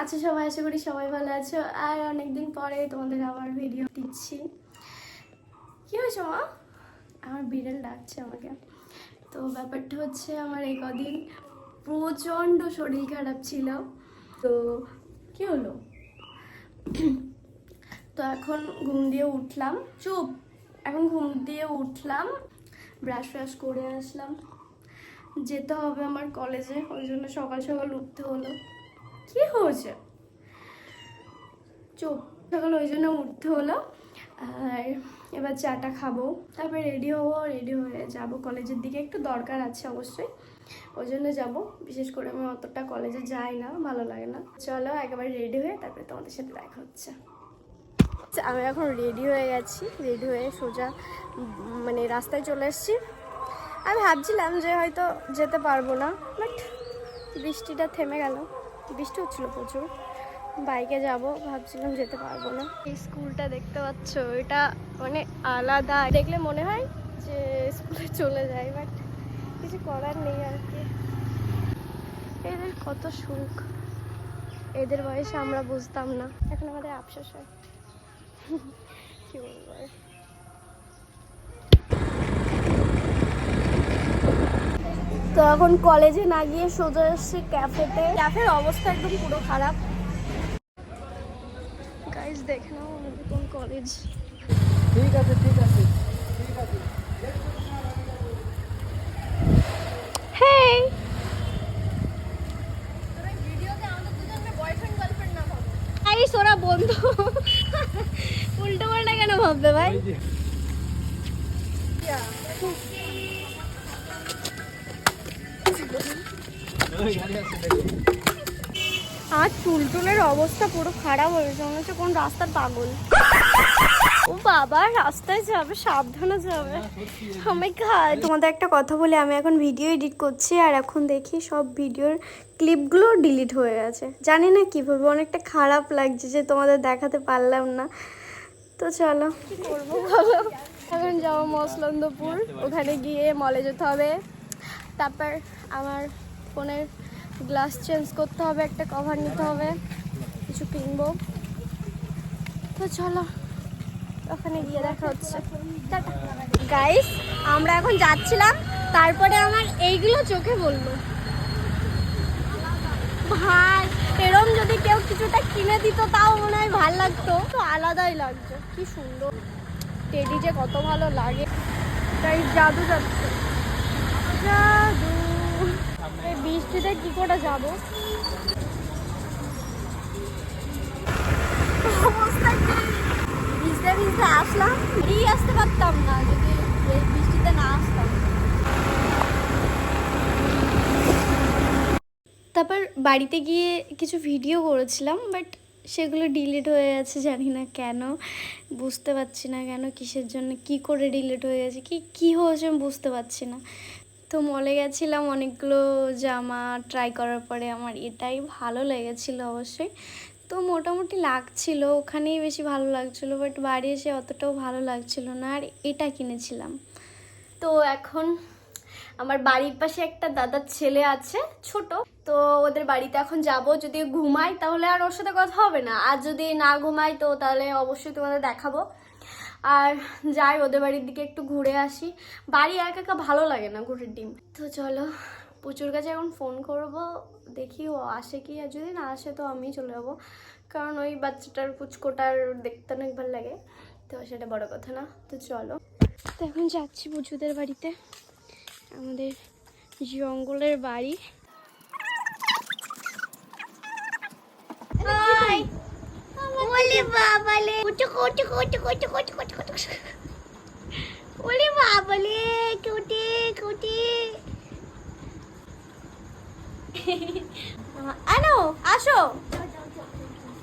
আছো সবাই? আশা করি সবাই ভালো আছো। আর অনেকদিন পরে তোমাদের আবার ভিডিও দিচ্ছি। কি হয়েছে, মা? আমার বিড়াল ডাকছে আমাকে। তো ব্যাপারটা হচ্ছে, আমার এই কদিন প্রচণ্ড শরীর খারাপ ছিল। তো কি হলো? তো এখন ঘুম দিয়ে উঠলাম। চুপ। এখন ঘুম দিয়ে উঠলাম ব্রাশ ফ্রাশ করে আসলাম। যেতে হবে আমার কলেজে ওই জন্য সকাল সকাল উঠতে হলো। কি হয়েছে? চুপ। সকাল ওই জন্য উঠতে হলো। আর এবার চাটা খাব। তারপরে রেডি হব রেডি হয়ে যাব। কলেজের দিকে একটু দরকার আছে অবশ্যই। ওই জন্য যাব। বিশেষ করে আমি অতটা কলেজে যাই না, ভালো লাগে না। চলো, একেবারে রেডি হয়ে তারপরে তোমাদের সাথে দেখা হচ্ছে। আমি এখন রেডি হয়ে গেছি, রেডি হয়ে সোজা মানে রাস্তায় চলে এসেছি। আমি ভাবছিলাম যে হয়তো যেতে পারব না বাট বৃষ্টিটা থেমে গেল। বৃষ্টি হচ্ছিল প্রচুর। বাইকে যাব, ভাবছিলাম যেতে পারব না। এই স্কুলটা দেখতে পাচ্ছ, এটা মানে আলাদা। দেখলে মনে হয় যে স্কুলে চলে যায় বাট কিছু করার নেই আর কি। এদের কত সুখ। এদের বয়সে আমরা বুঝতাম না। এখন আমাদের আফসোস হয়। কি বলব তো এখন কলেজে না গিয়ে সোজা এসছি ক্যাফেতে ক্যাফের অবস্থা একদম পুরো খারাপ। গাইজ দেখে নাও কোন কলেজ ঠিক আছে ঠিক আছে ওরা বন্ধু। ভাববে ভাই। আর টুলটুলের অবস্থা পুরো খারাপ হয়েছে মনে হচ্ছে কোন রাস্তার পাগল। ও বাবা রাস্তায় যাবে সাবধানে যাবে। আমি খাই তোমাদের একটা কথা বলি আমি এখন ভিডিও এডিট করছি আর এখন দেখি সব ভিডিওর ক্লিপগুলো ডিলিট হয়ে গেছে। জানি না কীভাবে অনেকটা খারাপ লাগছে যে তোমাদের দেখাতে পারলাম না। তো চলো। করব এখন যাব মসলন্দপুর। ওখানে গিয়ে মলে যেতে হবে। তারপর আমার ফোনের গ্লাস চেঞ্জ করতে হবে, একটা কভার নিতে হবে, কিছু কিনবো। তো চলো, ওখানে গিয়ে দেখা হচ্ছে। গাইস আমরা এখন যাচ্ছিলাম, তারপরে আমার এইগুলো চোখে বলল। ভাই, এরম যদি কেউ কিছুটা কিনে দিত, তাও মনে হয় ভালো লাগতো। তো আলাদাই লাগছে, কি সুন্দর। টেডি যে কত ভালো লাগে। তাই জাদু যাচ্ছে। জাদু। এই বৃষ্টিতে কি করে যাব? ভিজতে ভিজতে আসলাম। আসতে পারতাম না, যদি বৃষ্টিতে না আসতাম। তারপর বাড়িতে গিয়ে কিছু ভিডিও করেছিলাম বাট সেগুলো ডিলিট হয়ে গেছে, জানি না কেন। বুঝতে পারছি না কেন কিসের জন্য, কি করে ডিলিট হয়ে গেছে, কি কি হয়েছে আমি বুঝতে পারছি না। তো মলে গেছিলাম, অনেকগুলো জামা ট্রাই করার পরে আমার এটাই ভালো লেগেছিল অবশ্যই। তো মোটামুটি লাগছিল, ওখানেই বেশি ভালো লাগছিল বাট বাড়ি এসে অতটাও ভালো লাগছিল না, আর এটা কিনেছিলাম। তো এখন আমার বাড়ির পাশে একটা দাদার ছেলে আছে, ছোট। তো ওদের বাড়িতে এখন যাব। যদি ঘুমাই তাহলে আর ওর সাথে কথা হবে না। আর যদি না ঘুমাই তো তাহলে অবশ্যই তোমাদের দেখাবো। আর যাই, ওদের বাড়ির দিকে একটু ঘুরে আসি। বাড়ি একা একা ভালো লাগে না ঘুরের ডিম। তো চলো প্রচুর কাছে এখন ফোন করব। দেখি ও আসে কি। আর যদি না আসে তো আমি চলে যাব। কারণ ওই বাচ্চাটার পুচকোটার দেখতে অনেক ভালো লাগে। তো সেটা বড় কথা না। তো চলো। তো এখন যাচ্ছি পুচুদের বাড়িতে। আমাদের জঙ্গলের বাড়ি ওলে বাবালে কুটি কুটি আনো আসো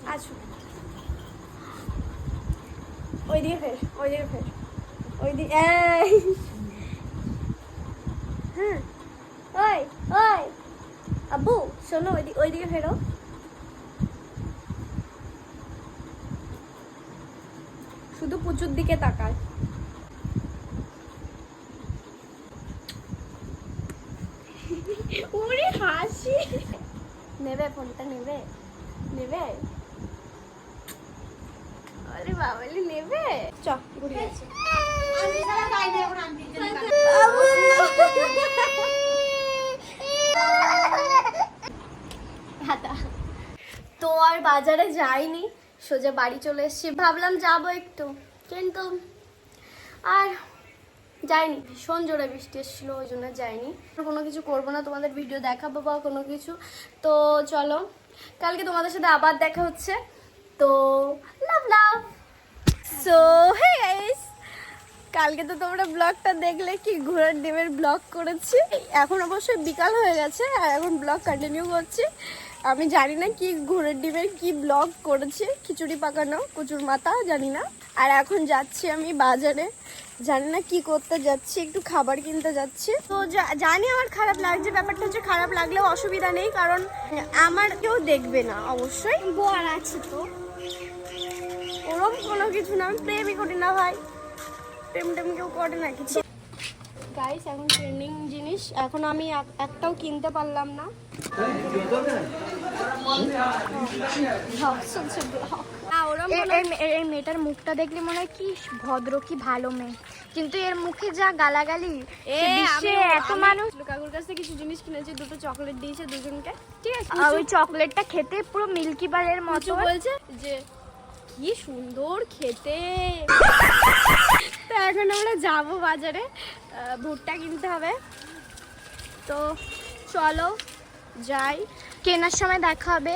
আসো ওই দিকে ফের ওই দিকে ফের ওই হ্যাঁ ওই ওই। আব্বু শোনো ওই দিকে ওই দিকে ফেরো। শুধু শুধু পুচুর দিকে তাকায়। ওরে হাসি। নেবে ফোনটা নেবে। নেবে? আরে বাবালি নেবে? চ ঘুরে গেছে তো আর বাজারে যাইনি সোজা বাড়ি চলে এসেছি। ভাবলাম যাব একটু কিন্তু আর যাইনি। ভীষণ জোরে বৃষ্টি এসেছিল ওই জন্য যাইনি। কোনো কিছু করব না তোমাদের ভিডিও দেখাবো বা কোনো কিছু। তো চলো কালকে তোমাদের সাথে আবার দেখা হচ্ছে। তো লাভ লাভ সো হে গাইস কালকে তো তোমরা ব্লগটা দেখলে কি ঘোড়ার ডিমের ব্লগ করেছি। এখন অবশ্যই বিকাল হয়ে গেছে আর এখন ব্লগ কন্টিনিউ করছি। আমি জানি না কি ঘোড়ার ডিমের কি ব্লগ করেছি। খিচুড়ি পাকানো, কচুর মাথা, জানি না। আর এখন যাচ্ছি আমি বাজারে। জানি না কি করতে যাচ্ছি, একটু খাবার কিনতে যাচ্ছি। তো জানি আমার খারাপ লাগছে, ব্যাপারটা হচ্ছে খারাপ লাগলেও অসুবিধা নেই, কারণ আমার কেউ দেখবে না, অবশ্যই। বর আছে তো। ওরম কোনো কিছু না আমি প্রেমই করি না ভাই। প্রেম টেম কেউ করে না কিছু। গাইস এখন ট্রেন্ডিং জিনিস। এখন আমি এক- একটাও কিনতে পারলাম না। এ- কোনো- এই মেয়েটার মুখটা দেখলে মনে হয় কি ভদ্র কি ভালো মেয়ে। কিন্তু এর মুখে যা গালাগালি এত মানুষ কাকুর কাছ থেকে কিছু জিনিস কিনেছি দুটো চকলেট দিয়েছে দুজনকে। ঠিক আছে ওই চকলেটটা খেতে পুরো মিল্কি বারের মতো। বলছে যে কি সুন্দর খেতে। তো এখন আমরা যাব বাজারে ভুট্টা কিনতে হবে। তো চলো যাই। কেনার সময় দেখা হবে।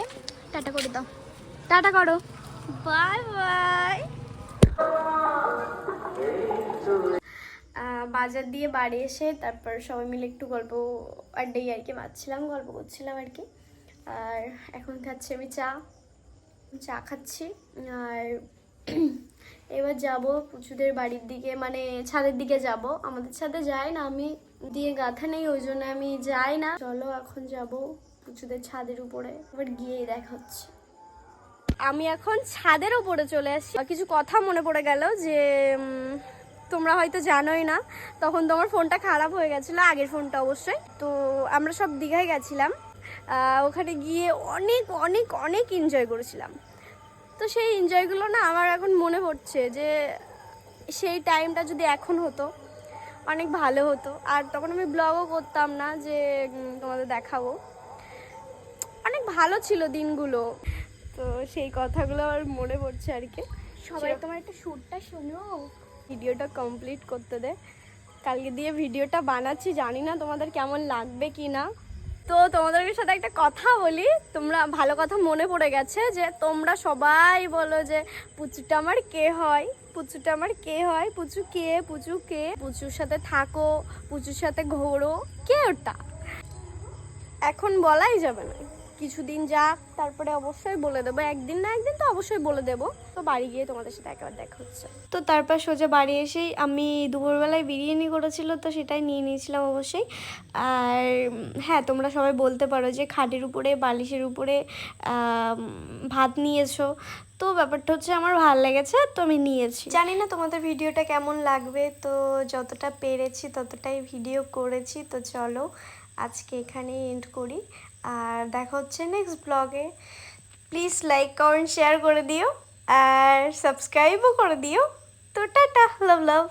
টাটা করে দাও। টাটা করো। Bye bye. বাজার দিয়ে বাড়ি এসে তারপর সবাই মিলে একটু গল্প আড্ডাই আর কি মারছিলাম গল্প করছিলাম আর কি। আর এখন খাচ্ছি আমি চা। চা খাচ্ছি। আর এবার যাব পুচুদের বাড়ির দিকে মানে ছাদের দিকে যাব। আমাদের ছাদে যাই না, আমি দিয়ে গাথা নেই, ওই জন্য আমি যাই না। চলো এখন যাব পুচুদের ছাদের উপরে, এবার গিয়েই দেখা হচ্ছে আমি এখন ছাদের উপরে চলে আসি। কিছু কথা মনে পড়ে গেল যে তোমরা হয়তো জানোই না, তখন তো আমার ফোনটা খারাপ হয়ে গেছিল, আগের ফোনটা অবশ্যই। তো আমরা সব দীঘায় গেছিলাম। ওখানে গিয়ে অনেক অনেক অনেক এনজয় করেছিলাম। তো সেই এনজয়গুলো না আমার এখন মনে পড়ছে যে সেই টাইমটা যদি এখন হতো অনেক ভালো হতো। আর তখন আমি ব্লগও করতাম না যে তোমাদের দেখাবো। অনেক ভালো ছিল দিনগুলো। তো সেই কথাগুলো আমার মনে পড়ছে আর কি। সবাই তোমার একটা সুরটা শোনো। ভিডিওটা কমপ্লিট করতে দে। কালকে দিয়ে ভিডিওটা বানাচ্ছি জানি না তোমাদের কেমন লাগবে কি না তো তোমাদেরকে সাথে একটা কথা বলি। তোমরা ভালো কথা মনে পড়ে গেছে যে তোমরা সবাই বলো যে, পুচুটা আমার কে হয়? পুচুটা আমার কে হয়? পুচু কে? পুচু কে? পুচুর সাথে থাকো, পুচুর সাথে ঘোরো, কে ওটা? এখন বলাই যাবে না। কিছুদিন যাক তারপরে অবশ্যই বলে দেবো। একদিন না একদিন তো অবশ্যই বলে দেবো। তো বাড়ি গিয়ে তোমাদের সাথে একবার দেখা হচ্ছে। তো তারপর সোজা বাড়ি এসেই আমি দুপুরবেলায় বিরিয়ানি করেছিল তো সেটাই নিয়ে নিয়েছিলাম অবশ্যই। আর হ্যাঁ তোমরা সবাই বলতে পারো যে খাটের উপরে বালিশের উপরে ভাত নিয়েছো। তো ব্যাপারটা হচ্ছে আমার ভালো লেগেছে তো আমি নিয়েছি। জানি না তোমাদের ভিডিওটা কেমন লাগবে তো যতটা পেরেছি ততটাই ভিডিও করেছি। তো চলো আজকে এখানে এন্ড করি। আর দেখা হচ্ছে নেক্সট ব্লগে প্লিজ লাইক কমেন্ট শেয়ার করে দিও। আর সাবস্ক্রাইবও করে দিও। তো টাটা লাভ লাভ